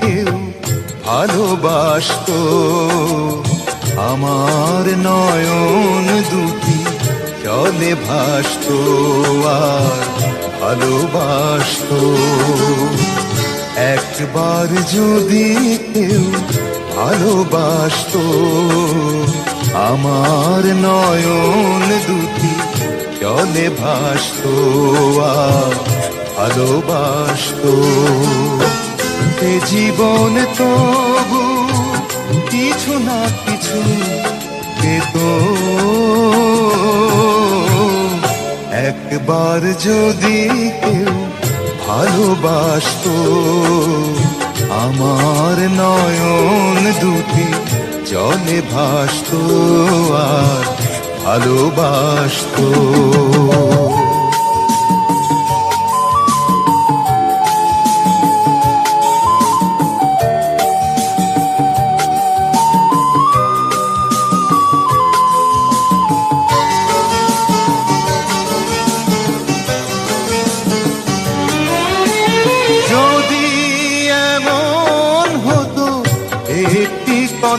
কেউ ভালোবাসতো, আমার নয়ন দুটি জলে ভাসতো আর ভালোবাসতো। একবার যদি কেউ ভালোবাসতো, আমার নয়ন দুটি জলে ভাসতো আর ভালোবাসতো। এ জীবন তবু কিছু না কিছু পেত। একবার যদি কেউ ভালোবাসতো, আমার নয়ন দুটি জলে ভাসতো আর ভালোবাসতো।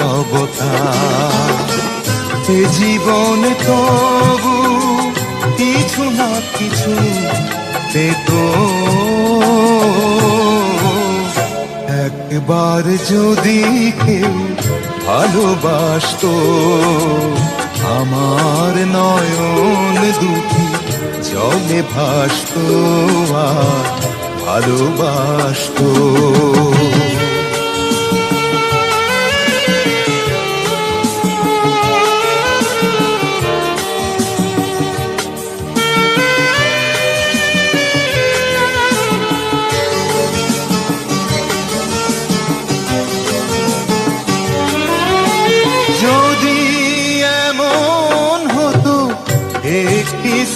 নীরবতা এ জীবন তবু কিছু না কিছু পেত একবার যদি কেউ ভালোবাসতো, আমার নয়ন দুঃখী জলে ভাসতো ভালোবাসতো।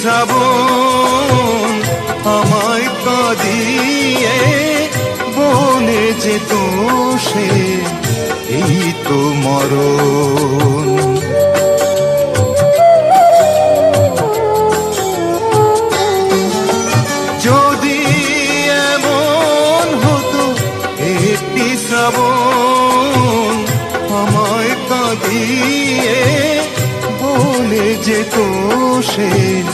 শ্রাবণ আমায় কাঁদিয়ে বলে যেত সে, এই তো মরণ। যদি এমন হতো একটি শ্রাবণ, আমায় কাঁদিয়ে বলে সে এই তো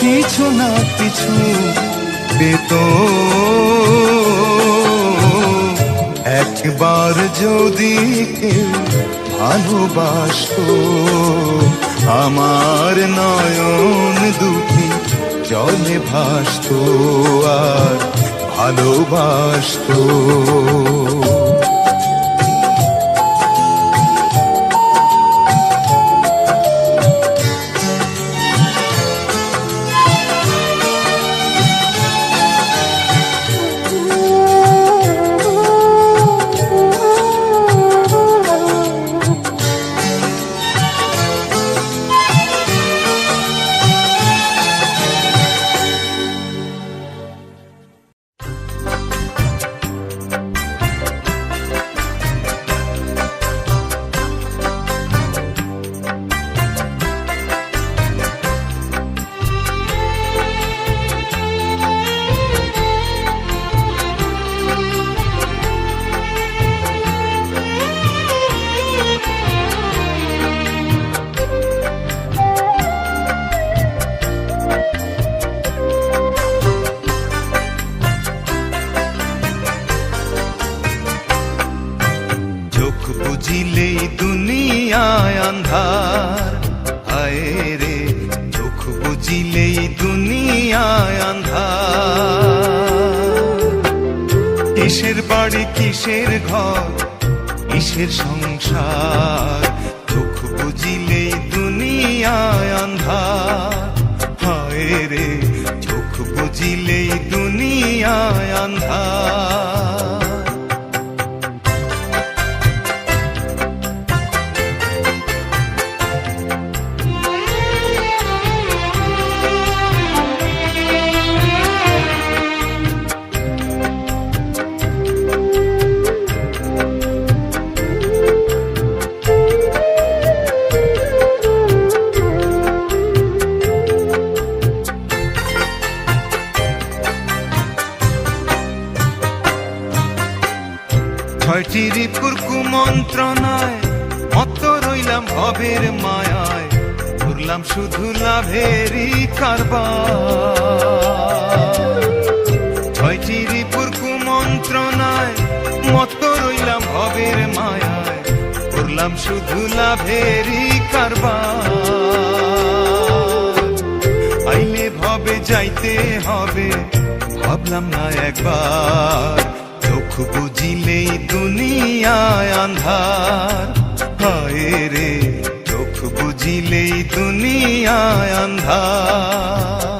কিছু না কিছু পেত একবার যদি কেউ আমার নয়ন দুটি জলে ভাসতো আর ভালোবাসতো। ছয়টি রিপুর কুমন্ত্রণায় মত রইলাম ভবের মায়ায়। করলাম শুধু লাভেরই কারবার। আইলে ভবে যাইতে হবে, ভাবলাম না একবার। চোখ বুঝিলেই দুনিয়ায় আন্ধার। হায় রে। চোখ বুঝিলেই দুনিয়ায় আন্ধার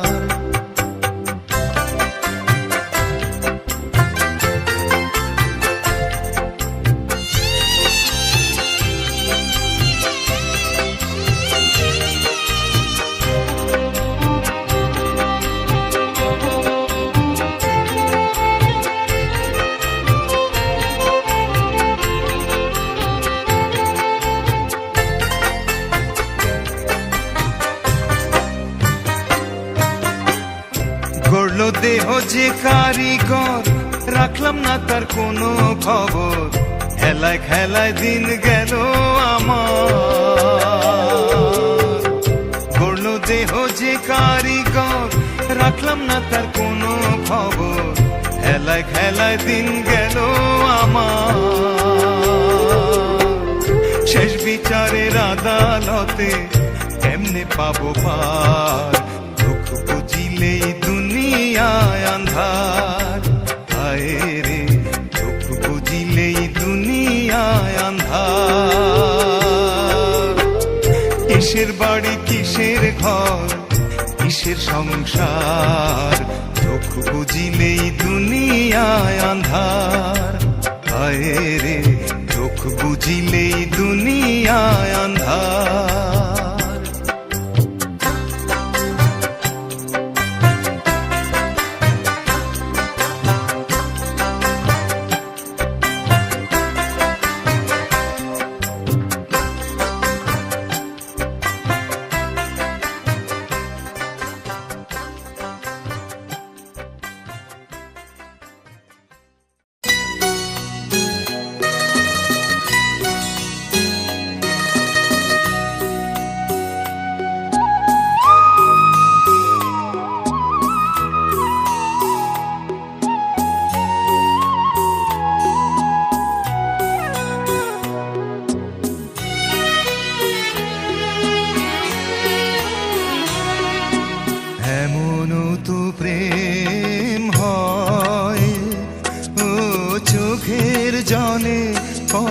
কোনো খবর? খেলায় খেলায় দিন গেল আমার। গড়লো দেহ যে কারিগর, রাখলাম না তার কোনো খবর। খেলায় খেলায় দিন গেল আমার। শেষ বিচারের আদালতে কেমনে পাবো পার? দুঃখ বুঝিলেই দুনিয়ায় আন্ধার। আন্ধার কিসের বাড়ি, কিসের ঘর, কিসের সংসার? চোখ বুঝিলেই দুনিয়ায় আন্ধার আয়ের চোখ বুঝিলেই দুনিয়ায় আন্ধার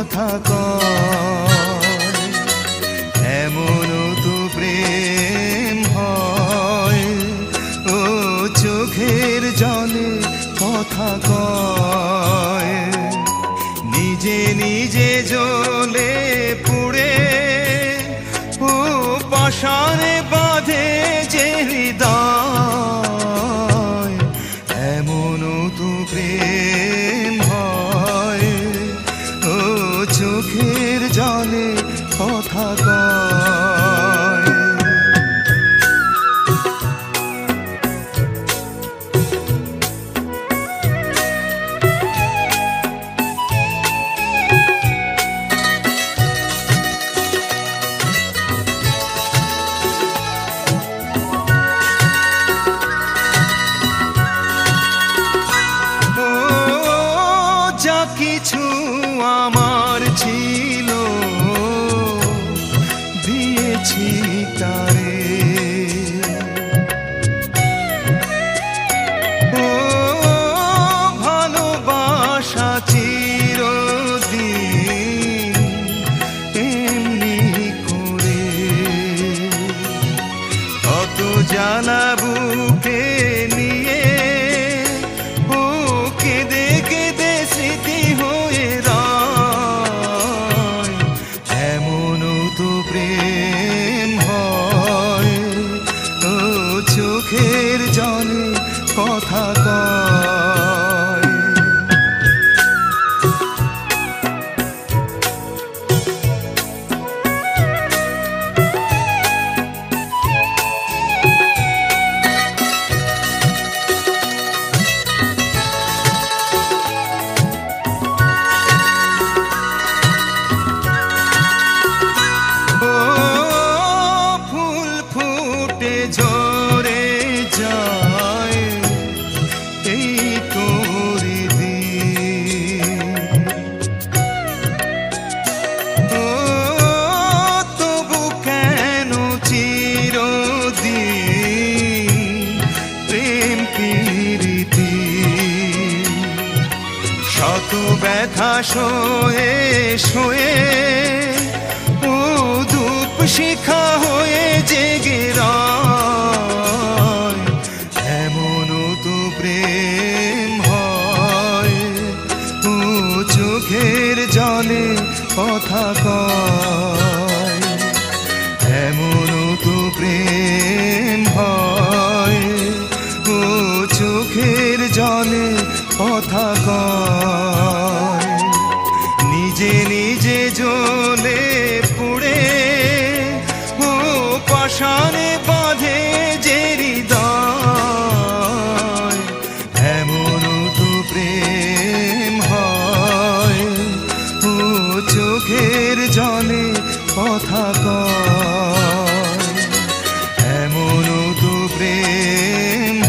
কথা কয়, এমন তো প্রেম হয়, ও চোখের জলে কথা কয়। নিজে নিজে জ্বলে পুড়ে, ও পাশানে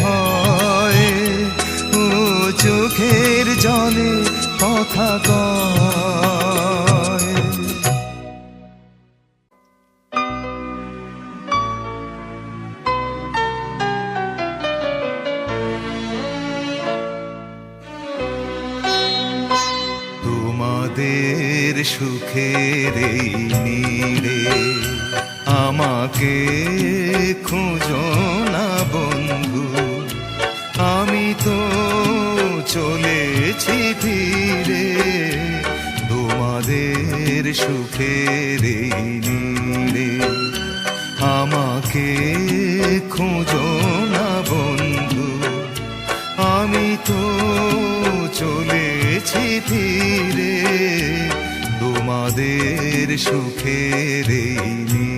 হয় ও চোখের কথা তোমাদের সুখের এই আমাকে খুঁজো না বন্ধু। আমি তো চলেছি ফিরে, তোমাদের সুখের নীড়ে। আমাকে খুঁজো না বন্ধু, আমি তো চলেছি ফিরে, তোমাদের সুখের নীড়ে।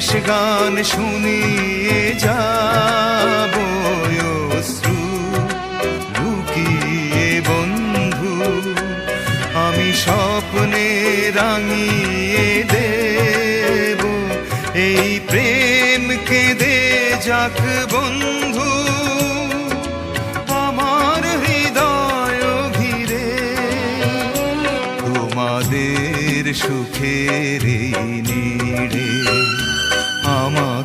শেষ গান শুনিয়ে যাব অশ্রু লুকিয়ে, বন্ধু। আমি স্বপ্নে রাঙিয়ে দেব। এই প্রেম কেঁদে যাক, বন্ধু। আমার হৃদয় ঘিরে তোমাদের সুখের নীড়ে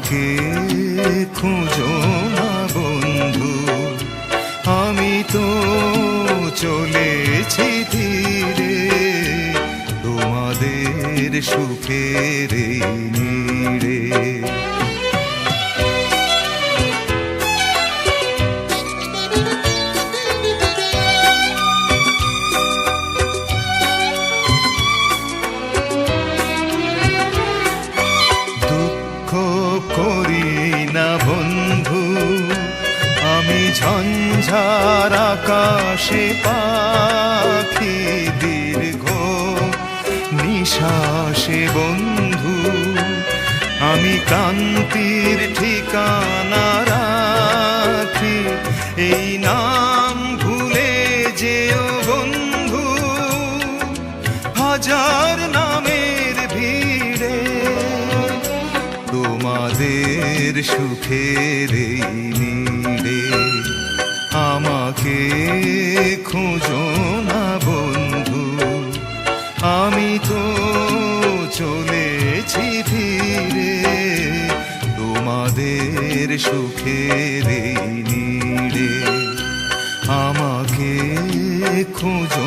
আমাকে খুঁজো না বন্ধু। আমি তো চলেছি ধীরে। তোমাদের সুখের করি না বন্ধু। আমি ঝঞ্ঝার আকাশে পাখি দীর্ঘ নিশাসে বন্ধু। আমি কান্তির ঠিকানা রাখি। এই নাম ভুলে যেও বন্ধু। হাজার জীবনের সুখের আমাকে খুঁজো না বন্ধু। আমি তো চলেছি ফিরে তোমাদের সুখের নিড়ে আমাকে খুঁজো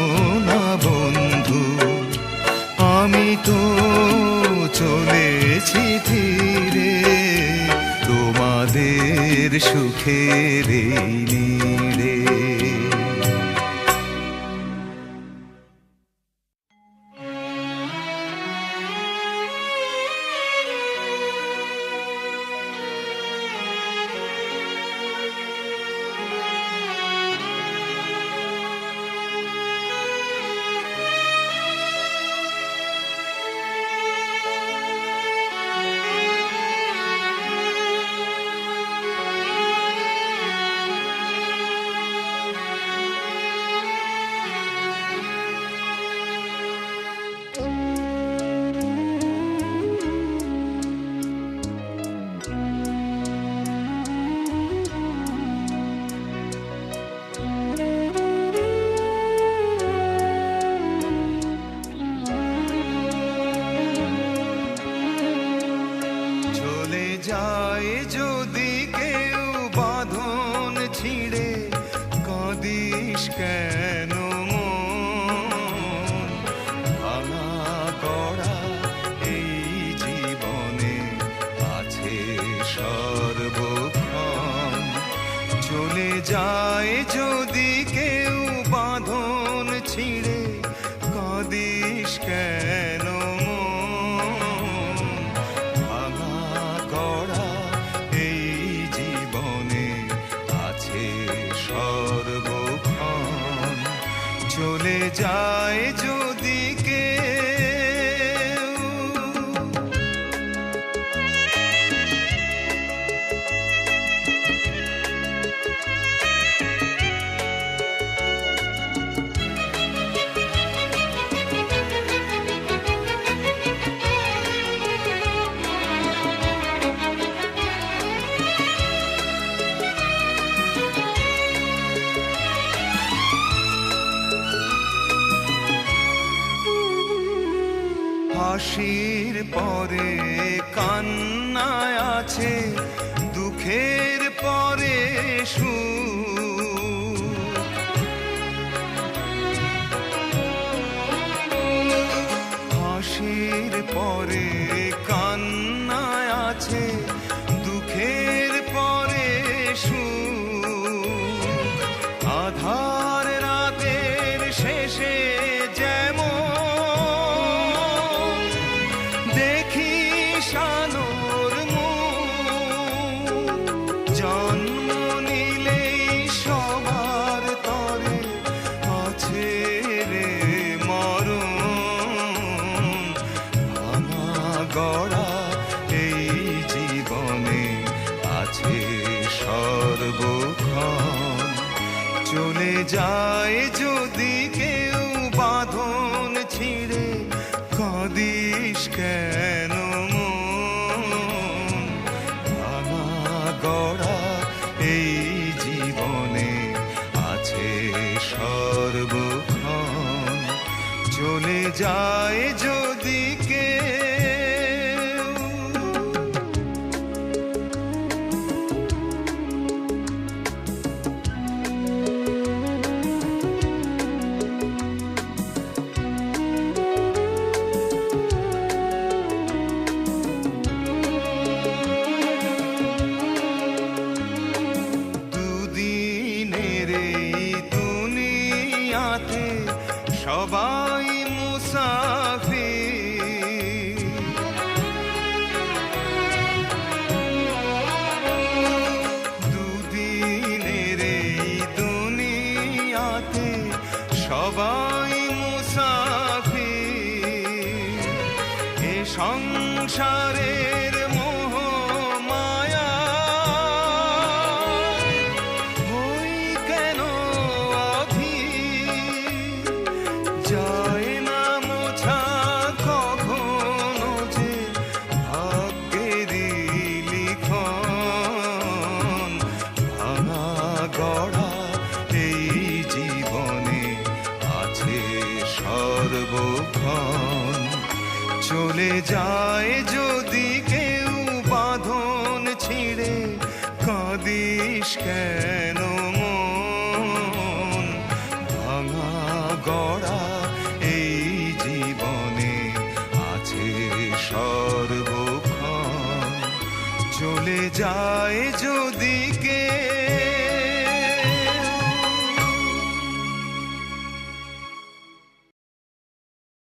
সুখের এই পরে ছিঁড়ে কদিস কেন? যদি